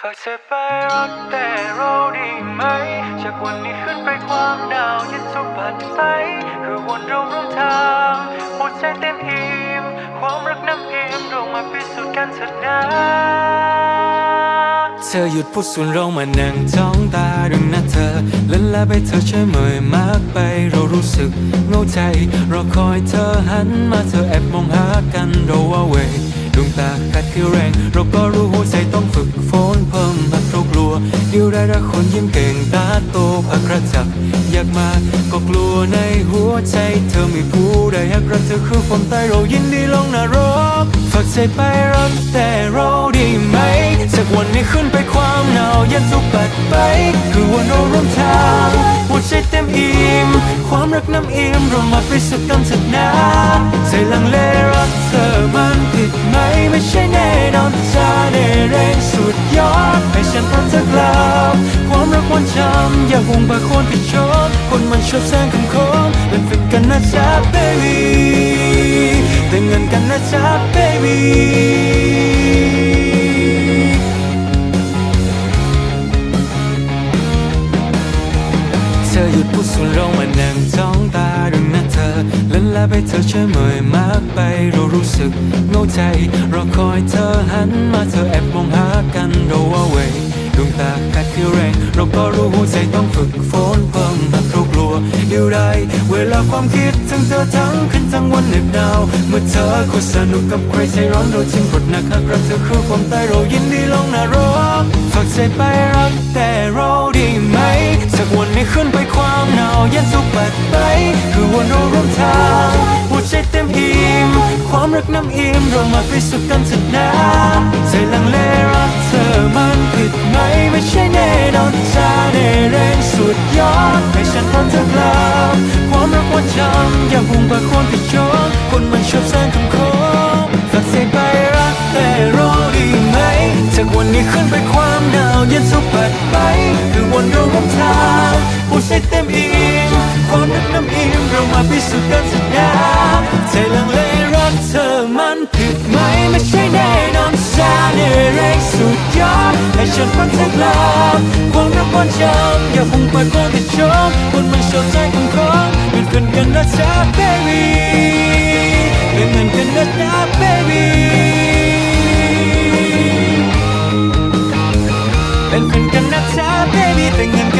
ฝากเธอไปรักแต่เราได้ไหม จากวันนี้ขึ้นไปความหนาวเย็นทุกบัดไปคือวนเราร่วมทางหัวใจเต็มอิ่มความรักน้ำอิ่มเรามาพิสูจน์กันเถิดนะเธอหยุดพูดส่วนเรามานั่งจ้องตาดูหน้าเธอเล่นล้วไปเธอช่วยเมยมากไปเรารู้สึกเงาใจรอคอยเธอหันมาเธอแอบมองหากันเราว่าเว ดวงตากัดที่แรง เราก็รู้หัวใจต้องฝึกฝนเพิ่มพักเรากลัว เดียวได้รักคนยิ้มเก่งตาโตพักระจับอยากมาก็กลัวในหัวใจ เธอไม่ผู้ใดอยากรักเธอคือความตายเรายินดีลงนรกฝากใจไปรักแต่เราด้ไหมสักวันนี้ขึ้นไปความหนาวเย็นทุกปัดไป คือวันเราร่วมทางหัวใจเต็มอิ่มความรักน้ำอิ่มเรามาพิสูจน์กันเถิดนะ แน่นอนจะได้แรงสุดยอดให้ฉันพบเธอกลับความรักวันช้ำอย่าห่วงบางคนผิดชอบคนมันชอบแซงคำคมเป็นฝึกกันนะจ๊ะ baby แต่เงินกันนะจ๊ะ baby เธอหยุดพูดส่วนเรามานั่งจ้องตา เล่นแล้เธอช่วยเมยมากไปเรารู้สึกเงาใจรอคอยเธอหันมาเธอแอบมองหากันเราว่าเวดวงตากัดที่แรงเราก็รู้หัวใจต้องฝึกฝนเพิ่มหักเรากลัวเดียวได้เวลาความคิดถึงเธอทั้งคืนทั้งวันเหน็บหนาว เมื่อเธอคุยสนุกกับใครใจร้อนเราจึงกดหนักหักรักเธอคือความตายเรายินดีลงนรกฝากใจไปรักแต่เราด้ไหมสักวันนี้ขึ้นไปความหนาวเย็นสุกปัดไป คือวันเราร่วมทาง ต็มอิ่มความรักน้ำอิ่มเรามาพิสูจน์กันเถิดนะใจลังเลรักเธอมันผิดไหมไม่ใช่แน่นอนจะได้แรงสุดยอดให้ฉันพร้อมเธอกลับความรักวันช้ำอย่าห่งบางคนผิดชอบคนมันชอบแซงคำคมฝากใจไปรักแต่รอดีไหมจากวันนี้ขึ้นไปความหนาวเย็นสุก มเรามาพิสูจน์กันสักนะใจลังเลรักเธอมันผิดไหมไม่ใช่แน่นอนซาเนเร็กสุดยอดให้ฉันฟังเธกลำความรักวามจำอย่าพุ่งไปโกงแต่ชมคนมันชอบใจของคนเป็นเพื่อนกันนะจ๊ะ baby เป็นเงินกันนะจ๊ะ baby เป็นเพื่อนกันนะจ๊ะ baby เป็นเงิน